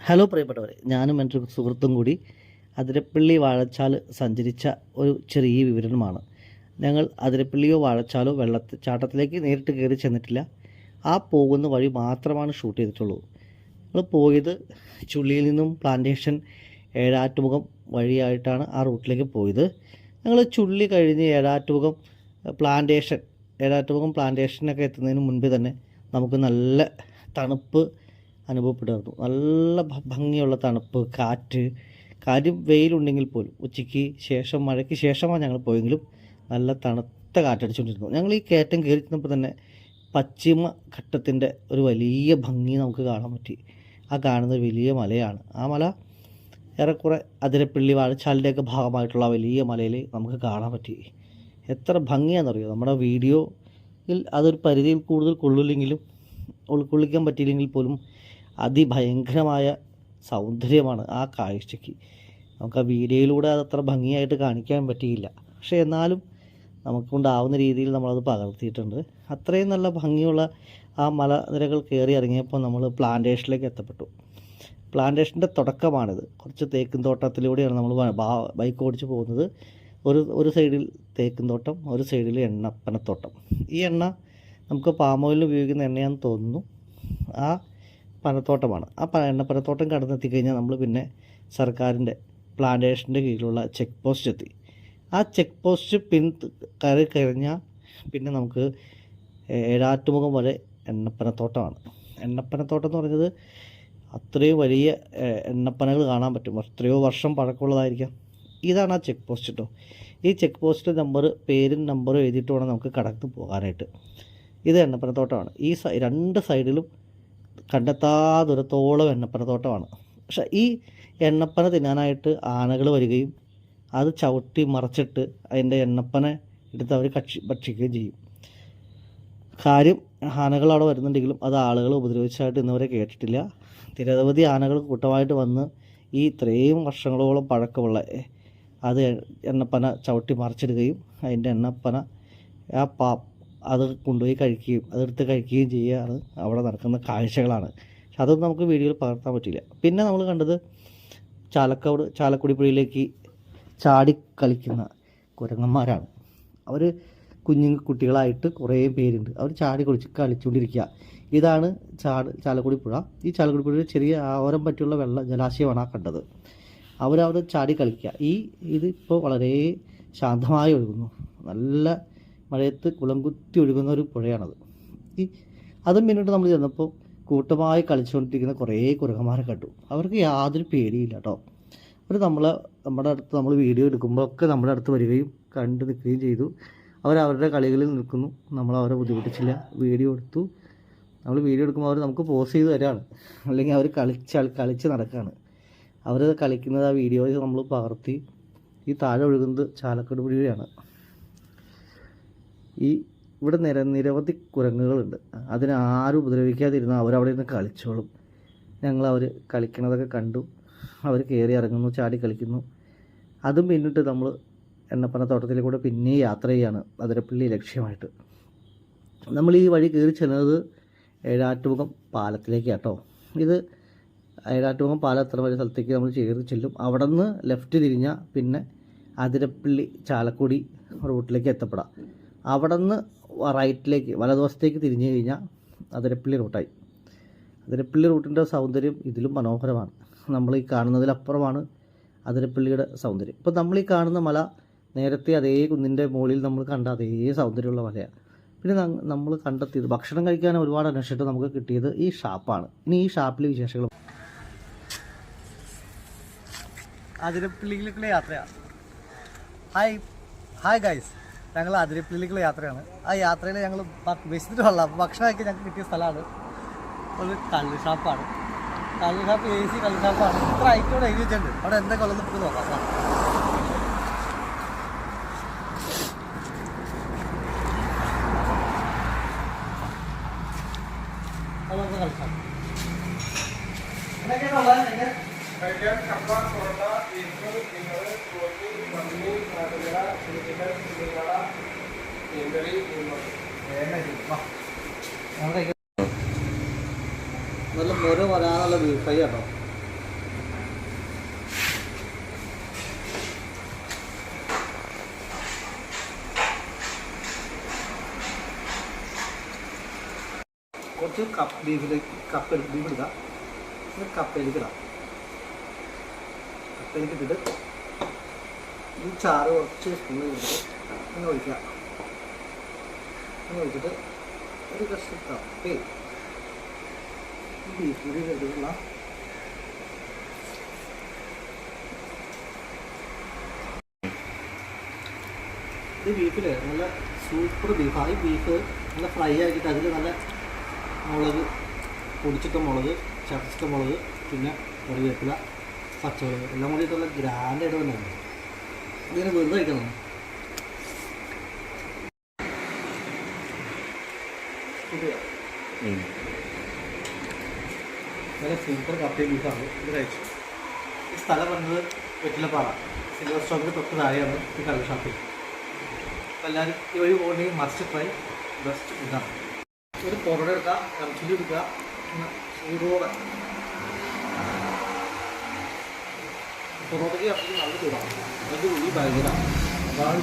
Hello പ്രിയപ്പെട്ടവരെ. ഞാനും എന്റെ സുഹൃത്തും കൂടി അതിരപ്പള്ളി വാഴച്ചാൽ സഞ്ചരിച്ച ഒരു ചെറിയ വിവരണമാണ്. ഞങ്ങൾ അതിരപ്പള്ളിയോ വാഴച്ചാലോ വെള്ളത്തിൽ ചാട്ടത്തിലേക്ക് നേരിട്ട് കയറി ചെന്നിട്ടില്ല. ആ പോകുന്ന വഴി മാത്രമാണ് ഷൂട്ട് ചെയ്തിട്ടുള്ളൂ. നമ്മൾ പോയത് ചുള്ളിയിൽ നിന്നും പ്ലാന്റേഷൻ ഏഴാറ്റുമുഖം വഴിയായിട്ടാണ് ആ റൂട്ടിലേക്ക് പോയത്. ഞങ്ങൾ ചുള്ളി കഴിഞ്ഞ് ഏഴാറ്റുമുഖം പ്ലാന്റേഷൻ ഏഴാറ്റുമുഖം പ്ലാന്റേഷനൊക്കെ എത്തുന്നതിന് മുൻപേ തന്നെ നമുക്ക് നല്ല തണുപ്പ് അനുഭവപ്പെടുമായിരുന്നു നല്ല ഭംഗിയുള്ള തണുപ്പ് കാറ്റ് കാര്യം വെയിലുണ്ടെങ്കിൽ പോലും ഉച്ചയ്ക്ക് ശേഷം മഴയ്ക്ക് ശേഷമാണ് ഞങ്ങൾ പോയെങ്കിലും നല്ല തണുത്ത കാറ്റടിച്ചുകൊണ്ടിരുന്നു ഞങ്ങൾ ഈ കയറ്റം കയറി ചെന്നപ്പോൾ തന്നെ പശ്ചിമ ഘട്ടത്തിന്റെ ഒരു വലിയ ഭംഗി നമുക്ക് കാണാൻ പറ്റി. ആ കാണുന്ന വലിയ മലയാണ്. ആ മല ഏറെക്കുറെ അതിരപ്പള്ളി വാഴച്ചാലിന്റെയൊക്കെ ഭാഗമായിട്ടുള്ള വലിയ മലയിൽ നമുക്ക് കാണാൻ പറ്റി. എത്ര ഭംഗിയാണെന്നറിയോ? നമ്മുടെ വീഡിയോയിൽ അതൊരു പരിധിയിൽ കൂടുതൽ കൊള്ളില്ലെങ്കിലും ഉൾക്കൊള്ളിക്കാൻ പറ്റിയില്ലെങ്കിൽ പോലും അതിഭയങ്കരമായ സൗന്ദര്യമാണ് ആ കാഴ്ചയ്ക്ക്. നമുക്ക് ആ വീഡിയോയിലൂടെ അത് അത്ര ഭംഗിയായിട്ട് കാണിക്കാൻ പറ്റിയില്ല. പക്ഷേ എന്നാലും നമുക്കുണ്ടാവുന്ന രീതിയിൽ നമ്മളത് പകർത്തിയിട്ടുണ്ട്. അത്രയും നല്ല ഭംഗിയുള്ള ആ മലനിരകൾ കയറി ഇറങ്ങിയപ്പോൾ നമ്മൾ പ്ലാന്റേഷനിലേക്ക് എത്തപ്പെട്ടു. പ്ലാന്റേഷന്റെ തുടക്കമാണിത്. കുറച്ച് തേക്കും തോട്ടത്തിലൂടെയാണ് നമ്മൾ ബൈക്ക് ഓടിച്ച് പോകുന്നത്. ഒരു ഒരു സൈഡിൽ തേക്കും തോട്ടം ഒരു സൈഡിൽ എണ്ണപ്പനത്തോട്ടം. ഈ എണ്ണ നമുക്ക് പാമോയിൽ ഉപയോഗിക്കുന്ന എണ്ണയാണെന്ന് തോന്നുന്നു. ആ പനത്തോട്ടമാണ്. ആ എണ്ണപ്പനത്തോട്ടം കടന്നെത്തി കഴിഞ്ഞാൽ നമ്മൾ പിന്നെ സർക്കാരിന്റെ പ്ലാന്റേഷന്റെ കീഴിലുള്ള ചെക്ക് പോസ്റ്റ് എത്തി ആ ചെക്ക് പോസ്റ്റ് പിൻ കയറി കഴിഞ്ഞാൽ പിന്നെ നമുക്ക് ഏഴാറ്റുമുഖം വരെ എണ്ണപ്പനത്തോട്ടമാണ്. എണ്ണപ്പനത്തോട്ടം എന്ന് പറഞ്ഞത് അത്രയും വലിയ എണ്ണപ്പനകൾ കാണാൻ പറ്റും. എത്രയോ വർഷം പഴക്കമുള്ളതായിരിക്കാം. ഇതാണ് ആ ചെക്ക് പോസ്റ്റ് കേട്ടോ ഈ ചെക്ക് പോസ്റ്റ് നമ്പർ പേരും നമ്പറും എഴുതിയിട്ട് വേണം നമുക്ക് കടന്നു പോകാനായിട്ട്. ഇത് എണ്ണപ്പനത്തോട്ടമാണ്. ഈ രണ്ട് സൈഡിലും കണ്ടെത്താ ദൂരത്തോളം എണ്ണപ്പനത്തോട്ടമാണ്. പക്ഷെ ഈ എണ്ണപ്പന തിന്നാനായിട്ട് ആനകൾ വരികയും അത് ചവിട്ടി മറച്ചിട്ട് അതിന്റെ എണ്ണപ്പന എടുത്ത് അവർ കക്ഷി ഭക്ഷിക്കുകയും ചെയ്യും. കാര്യം ആനകൾ അവിടെ വരുന്നുണ്ടെങ്കിലും അത് ആളുകൾ ഉപദ്രവിച്ചതായിട്ട് ഇന്നുവരെ കേട്ടിട്ടില്ല. നിരവധി ആനകൾ കൂട്ടമായിട്ട് വന്ന് ഈ ഇത്രയും വർഷങ്ങളോളം പഴക്കമുള്ള അത് എണ്ണപ്പന ചവിട്ടി മറിച്ചിടുകയും അതിന്റെ എണ്ണപ്പന ആ പാ അത് കൊണ്ടുപോയി കഴിക്കുകയും അതെടുത്ത് കഴിക്കുകയും ചെയ്യുകയാണ് അവിടെ നടക്കുന്ന കാഴ്ചകളാണ്. പക്ഷെ അതൊന്നും നമുക്ക് വീഡിയോയിൽ പകർത്താൻ പറ്റില്ല. പിന്നെ നമ്മൾ കണ്ടത് ചാലക്കോട് ചാലക്കുടി പുഴയിലേക്ക് ചാടി കളിക്കുന്ന കുരങ്ങന്മാരാണ്. അവർ കുഞ്ഞു കുട്ടികളായിട്ട് കുറേ പേരുണ്ട്. അവർ ചാടി കുളിച്ച് കളിച്ചുകൊണ്ടിരിക്കുക. ഇതാണ് ചാട് ചാലക്കുടി പുഴ ഈ ചാലക്കുടി പുഴയിൽ ചെറിയ ആവരം പറ്റിയുള്ള വെള്ള ജലാശയമാണ് ആ കണ്ടത്. അവരവിടെ ചാടി കളിക്കുക. ഈ ഇത് ഇപ്പോൾ വളരെ ശാന്തമായി ഒഴുകുന്നു. നല്ല മഴയത്ത് കുളം കുത്തി ഒഴുകുന്ന ഒരു പുഴയാണത്. ഈ അതും പിന്നീട് നമ്മൾ ചെന്നപ്പോൾ കൂട്ടമായി കളിച്ചുകൊണ്ടിരിക്കുന്ന കുറേ കുരങ്ങന്മാരെ കണ്ടു. അവർക്ക് യാതൊരു പേടിയില്ല കേട്ടോ. അവർ നമ്മളെ നമ്മുടെ അടുത്ത് നമ്മൾ വീഡിയോ എടുക്കുമ്പോൾ ഒക്കെ നമ്മുടെ അടുത്ത് വരികയും കണ്ടു നിൽക്കുകയും ചെയ്തു. അവർ അവരുടെ കളികളിൽ നിൽക്കുന്നു. നമ്മൾ അവരെ ബുദ്ധിമുട്ടിച്ചില്ല. വീഡിയോ എടുത്തു. നമ്മൾ വീഡിയോ എടുക്കുമ്പോൾ അവർ നമുക്ക് പോസ് ചെയ്ത് തരാണ്. അല്ലെങ്കിൽ അവർ കളിച്ച കളിച്ച് നടക്കുകയാണ്. അവർ കളിക്കുന്നത് ആ വീഡിയോയിൽ നമ്മൾ പകർത്തി ഈ താഴെ ഒഴുകുന്നത് ചാലക്കുടി പുഴയാണ്. ഈ ഇവിടെ നിര നിരവധി കുരങ്ങുകളുണ്ട്. അതിനെ ആരും ഉപദ്രവിക്കാതിരുന്നാൽ അവരവിടെ നിന്ന് കളിച്ചോളും. ഞങ്ങൾ അവർ കളിക്കണതൊക്കെ കണ്ടു. അവർ കയറി ഇറങ്ങുന്നു ചാടി കളിക്കുന്നു. അതും പിന്നിട്ട് നമ്മൾ എണ്ണപ്പന തോട്ടത്തിലൂടെ പിന്നെ യാത്ര ചെയ്യാണ് അതിരപ്പള്ളി ലക്ഷ്യമായിട്ട്. നമ്മൾ ഈ വഴി കയറി ചെന്നത് ഏഴാറ്റുമുഖം പാലത്തിലേക്ക് കേട്ടോ ഇത് ഏഴാറ്റുമുഖം പാലം എത്ര വലിയ സ്ഥലത്തേക്ക് നമ്മൾ കയറി ചെല്ലും. അവിടെ നിന്ന് ലെഫ്റ്റ് തിരിഞ്ഞാൽ പിന്നെ അതിരപ്പള്ളി ചാലക്കുടി റൂട്ടിലേക്ക് എത്തപ്പെടാം. അവിടെ നിന്ന് റൈറ്റിലേക്ക് വലതുവശത്തേക്ക് തിരിഞ്ഞു കഴിഞ്ഞാൽ അതിരപ്പള്ളി റൂട്ടായി. അതിരപ്പള്ളി റൂട്ടിന്റെ സൗന്ദര്യം ഇതിലും മനോഹരമാണ്. നമ്മൾ ഈ കാണുന്നതിലപ്പുറമാണ് അതിരപ്പള്ളിയുടെ സൗന്ദര്യം. ഇപ്പോൾ നമ്മൾ ഈ കാണുന്ന മല നേരത്തെ അതേ കുന്നിന്റെ മുകളിൽ നമ്മൾ കണ്ട അതേ സൗന്ദര്യമുള്ള മലയാണ്. പിന്നെ നമ്മൾ കണ്ടെത്തിയത് ഭക്ഷണം കഴിക്കാൻ ഒരുപാട് അന്വേഷിച്ചിട്ട് നമുക്ക് കിട്ടിയത് ഈ ഷാപ്പാണ്. ഇനി ഈ ഷാപ്പിലെ വിശേഷങ്ങൾ. അതിരപ്പള്ളിയിലേക്കുള്ള യാത്രയാണ് ഹായ് ഹായ് ഗൈസ് ഞങ്ങൾ അതിരപ്പള്ളിയിലേക്കുള്ള യാത്രയാണ്. ആ യാത്രയിൽ ഞങ്ങൾ വിശന്നിട്ട് വള്ള. ഭക്ഷണം ഞങ്ങൾക്ക് കിട്ടിയ സ്ഥലമാണ്. ഒരു കള്ള് ഷാപ്പാണ്. കള്ള് ഷാപ്പ് എ സി കള്ള് ഷാപ്പാണ്. ഇത്ര ഐറ്റോടെ എഴുതി വെച്ചിട്ടുണ്ട്. അവിടെ എന്തൊക്കെ ഉള്ളത് നമുക്ക് നോക്കാം. വാ. നല്ല മുര വരാനുള്ള ബീഫ് ഫ്രൈ ആട്ടോ കുറച്ച് കപ്പ് ബീഫിലേക്ക് കപ്പ് ബീഫ് എടുക്കാം എന്നിട്ട് കപ്പയിലേക്ക് ഇടാം. കപ്പയിലേക്ക് ഇട്ടിട്ട് ഈ ചാറ് കുറച്ച് സ്പൂൺ കൊടുത്തിട്ട് അങ്ങനെ ഒഴിച്ചിട്ട് ഒരു കഷ്ണം കപ്പേ ബീഫ് കൂടി എടുത്തിട്ടുള്ള ഇത് ബീഫിൽ നല്ല സൂപ്പർ ബീഫാണ് ഈ ബീഫ് നല്ല ഫ്രൈ ആക്കിയിട്ട് അതിൽ നല്ല മുളക് പൊടിച്ചിട്ട മുളക് ചതച്ചിട്ട മുളക് പിന്നെ കറിവേപ്പില പച്ചമുളക് എല്ലാം കൂടിയിട്ടുള്ള ഗ്രാൻഡായിട്ട് തന്നെയാണ് ഇങ്ങനെ വെറുതെ കഴിക്കണം. നല്ല സൂപ്പർ കപ്പയും ബീഫാണ് ഇത് കഴിച്ചു. ഈ സ്ഥലം വന്നത് വെറ്റിലപ്പാറ സിൽവർ സ്റ്റോക്കിൽ തൊട്ട് താഴെയാണ് ഈ കള്ള് ഷാപ്പിൽ അപ്പോൾ എല്ലാവരും ഈ വഴി പോകുന്നെങ്കിൽ മസ്റ്റ് ട്രൈ ബെസ്റ്റ് ഇതാണ്. ഒരു പൊറോട്ട എടുക്കുക ഇറച്ചിലി എടുക്കുക ചൂടോടെ. പൊറോട്ടയ്ക്ക് ഇറച്ചി നല്ല ചൂടാണ്. അതിന്റെ ഉള്ളി ഭയങ്കര അതാണ്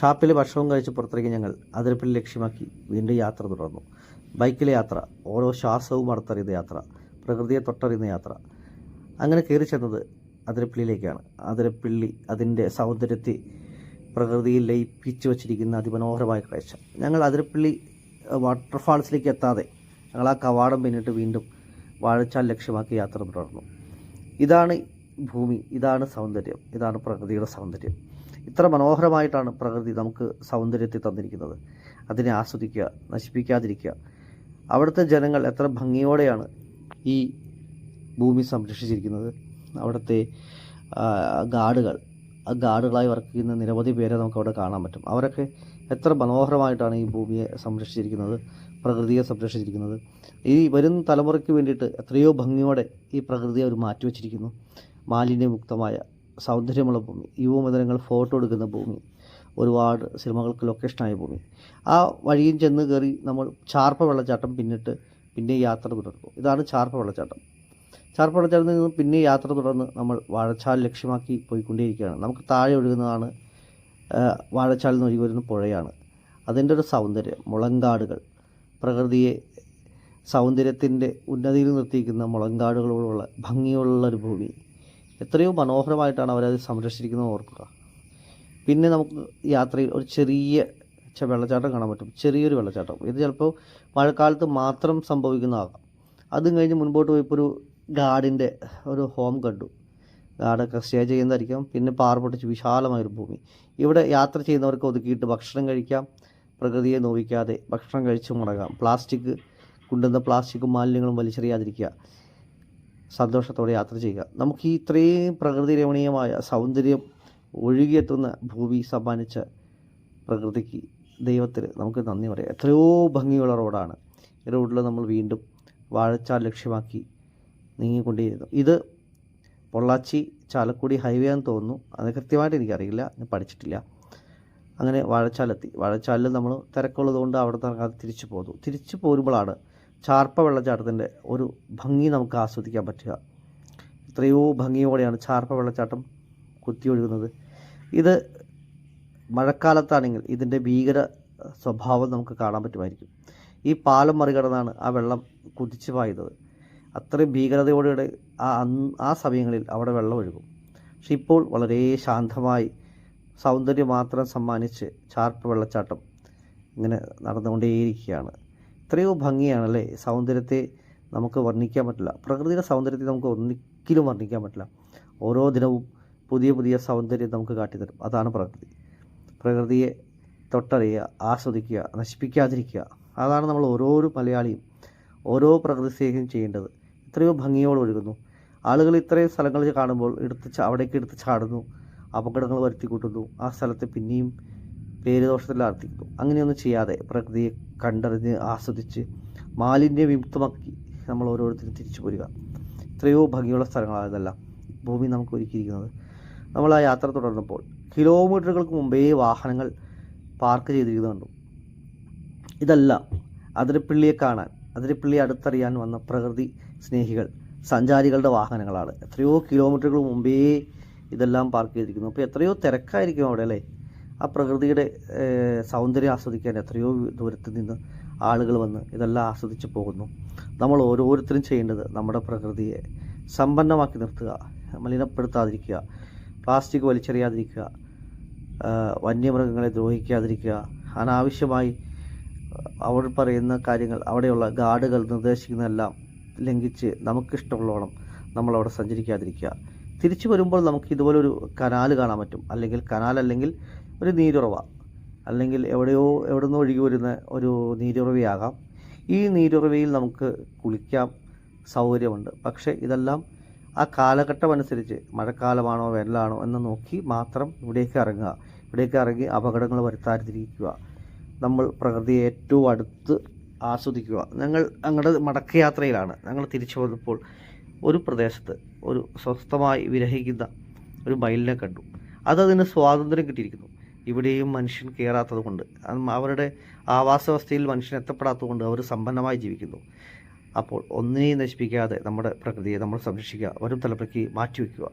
ഷാപ്പിൽ ഭക്ഷണവും കഴിച്ച് പുറത്തിറങ്ങി ഞങ്ങൾ അതിരപ്പിൽ ലക്ഷ്യമാക്കി വീണ്ടും യാത്ര തുടർന്നു. ബൈക്കിലെ യാത്ര ഓരോ ശ്വാസവും അടുത്തറിയുന്ന യാത്ര പ്രകൃതിയെ തൊട്ടറിയുന്ന യാത്ര. അങ്ങനെ കയറി ചെന്നത് അതിരപ്പിള്ളിയിലേക്കാണ്. അതിരപ്പിള്ളി അതിന്റെ സൗന്ദര്യത്തെ പ്രകൃതിയിൽ ലയിപ്പിച്ചു വച്ചിരിക്കുന്ന അതിമനോഹരമായ കാഴ്ച ഞങ്ങൾ അതിരപ്പിള്ളി വാട്ടർഫാൾസിലേക്ക് എത്താതെ ഞങ്ങൾ ആ കവാടം പിന്നിട്ട് വീണ്ടും വാഴച്ചാൽ ലക്ഷ്യമാക്കി യാത്ര തുടർന്നു. ഇതാണ് ഭൂമി ഇതാണ് സൗന്ദര്യം ഇതാണ് പ്രകൃതിയുടെ സൗന്ദര്യം. ഇത്ര മനോഹരമായിട്ടാണ് പ്രകൃതി നമുക്ക് സൗന്ദര്യത്തെ തന്നിരിക്കുന്നത്. അതിനെ ആസ്വദിക്കുക നശിപ്പിക്കാതിരിക്കുക. അവിടുത്തെ ജനങ്ങൾ എത്ര ഭംഗിയോടെയാണ് ഈ ഭൂമി സംരക്ഷിച്ചിരിക്കുന്നത്. അവിടുത്തെ ഗാർഡുകൾ ആ ഗാർഡുകളായി വർക്ക് ചെയ്യുന്ന നിരവധി പേരെ നമുക്ക് അവിടെ കാണാൻ പറ്റും. അവരൊക്കെ എത്ര മനോഹരമായിട്ടാണ് ഈ ഭൂമിയെ സംരക്ഷിച്ചിരിക്കുന്നത് പ്രകൃതിയെ സംരക്ഷിച്ചിരിക്കുന്നത്. ഈ വരും തലമുറയ്ക്ക് വേണ്ടിയിട്ട് എത്രയോ ഭംഗിയോടെ ഈ പ്രകൃതിയെ അവർ മാറ്റിവെച്ചിരിക്കുന്നു. മാലിന്യമുക്തമായ സൗന്ദര്യമുള്ള ഭൂമി യുവമതനങ്ങൾ ഫോട്ടോ എടുക്കുന്ന ഭൂമി ഒരുപാട് സിനിമകൾക്ക് ലൊക്കേഷനായ ഭൂമി. ആ വഴിയും ചെന്ന് കയറി നമ്മൾ ചാർപ്പ വെള്ളച്ചാട്ടം പിന്നിട്ട് പിന്നെ യാത്ര തുടർന്നു. ഇതാണ് ചാർപ്പ വെള്ളച്ചാട്ടം. ചാർപ്പ വെള്ളച്ചാട്ടത്തിൽ നിന്ന് പിന്നെ യാത്ര തുടർന്ന് നമ്മൾ വാഴച്ചാൽ ലക്ഷ്യമാക്കി പോയിക്കൊണ്ടേയിരിക്കുകയാണ്. നമുക്ക് താഴെ ഒഴുകുന്നതാണ് വാഴച്ചാൽ നിന്ന് ഒഴുകി വരുന്ന പുഴയാണ്. അതിന്റെ ഒരു സൗന്ദര്യം മുളങ്കാടുകൾ. പ്രകൃതിയെ സൗന്ദര്യത്തിന്റെ ഉന്നതിയിൽ നിർത്തിയിരിക്കുന്ന മുളങ്കാടുകളോടുള്ള ഭംഗിയുള്ള ഒരു ഭൂമി. എത്രയോ മനോഹരമായിട്ടാണ് അവരത് സംരക്ഷിച്ചിരിക്കുന്നത് ഓർക്കുക. പിന്നെ നമുക്ക് യാത്രയിൽ ഒരു ചെറിയ വെള്ളച്ചാട്ടം കാണാൻ പറ്റും. ചെറിയൊരു വെള്ളച്ചാട്ടം. ഇത് ചിലപ്പോൾ മഴക്കാലത്ത് മാത്രം സംഭവിക്കുന്നതാകാം. അതും കഴിഞ്ഞ് മുൻപോട്ട് പോയപ്പോൾ ഒരു ഗാർഡിന്റെ ഒരു ഹോം കണ്ടു. ഗാർഡൊക്കെ സ്റ്റേ ചെയ്യുന്നതായിരിക്കാം. പിന്നെ പാർപ്പൊട്ടിച്ച് വിശാലമായൊരു ഭൂമി. ഇവിടെ യാത്ര ചെയ്യുന്നവർക്ക് ഒതുക്കിയിട്ട് ഭക്ഷണം കഴിക്കാം. പ്രകൃതിയെ നോവിക്കാതെ ഭക്ഷണം കഴിച്ച് മുടങ്ങാം. പ്ലാസ്റ്റിക് കൊണ്ടുവന്ന പ്ലാസ്റ്റിക്കും മാലിന്യങ്ങളും വലിച്ചെറിയാതിരിക്കുക. സന്തോഷത്തോടെ യാത്ര ചെയ്യുക. നമുക്ക് ഈ ഇത്രയും പ്രകൃതി രമണീയമായ സൗന്ദര്യം ഒഴുകിയെത്തുന്ന ഭൂമി സമ്മാനിച്ച പ്രകൃതിക്ക് ദൈവത്തിന് നമുക്ക് നന്ദി പറയാം. എത്രയോ ഭംഗിയുള്ള റോഡാണ്. ഈ റോഡിൽ നമ്മൾ വീണ്ടും വാഴച്ചാൽ ലക്ഷ്യമാക്കി നീങ്ങിക്കൊണ്ടേയിരുന്നു. ഇത് പൊള്ളാച്ചി ചാലക്കുടി ഹൈവേ എന്ന് തോന്നുന്നു. അത് കൃത്യമായിട്ട് എനിക്കറിയില്ല. ഞാൻ പഠിച്ചിട്ടില്ല. അങ്ങനെ വാഴച്ചാലെത്തി. വാഴച്ചാലിൽ നമ്മൾ തിരക്കുള്ളതുകൊണ്ട് അവിടെ നിന്ന് തിരിച്ചു പോന്നു. തിരിച്ചു പോരുമ്പോഴാണ് ചാർപ്പ വെള്ളച്ചാട്ടത്തിന്റെ ഒരു ഭംഗി നമുക്ക് ആസ്വദിക്കാൻ പറ്റുക. എത്രയോ ഭംഗിയോടെയാണ് ചാർപ്പ വെള്ളച്ചാട്ടം കുത്തിയൊഴുകുന്നത്. ഇത് മഴക്കാലത്താണെങ്കിൽ ഇതിന്റെ ഭീകര സ്വഭാവം നമുക്ക് കാണാൻ പറ്റുമായിരിക്കും. ഈ പാലം മറികടന്നാണ് ആ വെള്ളം കുതിച്ചു പായുന്നത്. അത്രയും ഭീകരതയോടെ ആ ആ സമയങ്ങളിൽ അവിടെ വെള്ളം ഒഴുകും. പക്ഷെ ഇപ്പോൾ വളരെ ശാന്തമായി സൗന്ദര്യം മാത്രം സമ്മാനിച്ച് ചാർപ്പ് വെള്ളച്ചാട്ടം ഇങ്ങനെ നടന്നുകൊണ്ടേയിരിക്കുകയാണ്. എത്രയോ ഭംഗിയാണല്ലേ? സൗന്ദര്യത്തെ നമുക്ക് വർണിക്കാൻ പറ്റില്ല. പ്രകൃതിയുടെ സൗന്ദര്യത്തെ നമുക്ക് ഒരിക്കലും വർണിക്കാൻ പറ്റില്ല. ഓരോ ദിനവും പുതിയ പുതിയ സൗന്ദര്യം നമുക്ക് കാട്ടിത്തരും. അതാണ് പ്രകൃതി. പ്രകൃതിയെ തൊട്ടറിയുക ആസ്വദിക്കുക നശിപ്പിക്കാതിരിക്കുക. അതാണ് നമ്മൾ ഓരോരോ മലയാളിയും ഓരോ പ്രകൃതി സ്നേഹിയും ചെയ്യേണ്ടത്. എത്രയോ ഭംഗിയോട് ഒഴുകുന്നു ആളുകൾ ഇത്രയും സ്ഥലങ്ങളിൽ കാണുമ്പോൾ എടുത്ത് അവിടേക്ക് എടുത്ത് ചാടുന്നു. അപകടങ്ങൾ വരുത്തി കൂട്ടുന്നു ആ സ്ഥലത്തെ പിന്നെയും പേരുദോഷത്തിൽ ആർത്തിക്കും അങ്ങനെയൊന്നും ചെയ്യാതെ പ്രകൃതിയെ കണ്ടറിഞ്ഞ് ആസ്വദിച്ച് മാലിന്യ വിമുക്തമാക്കി നമ്മൾ ഓരോരുത്തരും തിരിച്ചു പോരുക. എത്രയോ ഭംഗിയുള്ള സ്ഥലങ്ങളാണ് ഇതെല്ലാം ഭൂമി നമുക്ക് ഒരുക്കിയിരിക്കുന്നത്. നമ്മൾ ആ യാത്ര തുടർന്നപ്പോൾ കിലോമീറ്ററുകൾക്ക് മുമ്പേ വാഹനങ്ങൾ പാർക്ക് ചെയ്തിരിക്കുന്നുണ്ട് ഇതല്ല അതിരപ്പിള്ളിയെ കാണാൻ അതിരപ്പിള്ളി അടുത്തറിയാൻ വന്ന പ്രകൃതി സ്നേഹികൾ സഞ്ചാരികളുടെ വാഹനങ്ങളാണ്. എത്രയോ കിലോമീറ്ററുകൾ മുമ്പേ ഇതെല്ലാം പാർക്ക് ചെയ്തിരിക്കുന്നു. അപ്പോൾ എത്രയോ തിരക്കായിരിക്കും അവിടെ അല്ലേ? ആ പ്രകൃതിയുടെ സൗന്ദര്യം ആസ്വദിക്കാൻ എത്രയോ ദൂരത്ത് നിന്ന് ആളുകൾ വന്ന് ഇതെല്ലാം ആസ്വദിച്ച് പോകുന്നു. നമ്മൾ ഓരോരുത്തരും ചെയ്യേണ്ടത് നമ്മുടെ പ്രകൃതിയെ സമ്പന്നമാക്കി നിർത്തുക മലിനപ്പെടുത്താതിരിക്കുക പ്ലാസ്റ്റിക് വലിച്ചെറിയാതിരിക്കുക വന്യമൃഗങ്ങളെ ദ്രോഹിക്കാതിരിക്കുക അനാവശ്യമായി അവർ പറയുന്ന കാര്യങ്ങൾ അവിടെയുള്ള ഗാർഡുകൾ നിർദ്ദേശിക്കുന്നതെല്ലാം ലംഘിച്ച് നമുക്കിഷ്ടമുള്ളോണം നമ്മളവിടെ സഞ്ചരിക്കാതിരിക്കുക. തിരിച്ചു വരുമ്പോൾ നമുക്ക് ഇതുപോലൊരു കനാൽ കാണാൻ പറ്റും. അല്ലെങ്കിൽ കനാൽ അല്ലെങ്കിൽ ഒരു നീരുറവ. അല്ലെങ്കിൽ എവിടെയോ എവിടെ നിന്ന് ഒഴുകി വരുന്ന ഒരു നീരുറവയാകാം. ഈ നീരുറവയിൽ നമുക്ക് കുളിക്കാം സൗകര്യമുണ്ട്. പക്ഷേ ഇതെല്ലാം ആ കാലഘട്ടം അനുസരിച്ച് മഴക്കാലമാണോ വേനലാണോ എന്ന് നോക്കി മാത്രം ഇവിടേക്ക് ഇറങ്ങുക. ഇവിടേക്ക് ഇറങ്ങി അപകടങ്ങൾ വരുത്താതിരിക്കുക. നമ്മൾ പ്രകൃതിയെ ഏറ്റവും അടുത്ത് ആസ്വദിക്കുക. ഞങ്ങൾ ഞങ്ങളുടെ മടക്കയാത്രയിലാണ് ഞങ്ങൾ തിരിച്ചു വന്നപ്പോൾ ഒരു പ്രദേശത്ത് ഒരു സ്വസ്ഥമായി വിരഹിക്കുന്ന ഒരു മയിലിനെ കണ്ടു. അതതിന് സ്വാതന്ത്ര്യം കിട്ടിയിരിക്കുന്നു. ഇവിടെയും മനുഷ്യൻ കയറാത്തത് കൊണ്ട് അവരുടെ ആവാസവ്യവസ്ഥയിൽ മനുഷ്യൻ എത്തപ്പെടാത്തത് കൊണ്ട് അവർ സമ്പന്നമായി ജീവിക്കുന്നു. അപ്പോൾ ഒന്നിനെയും നശിപ്പിക്കാതെ നമ്മുടെ പ്രകൃതിയെ നമ്മൾ സംരക്ഷിക്കുക വരും തലമുറയ്ക്ക് മാറ്റിവെക്കുക.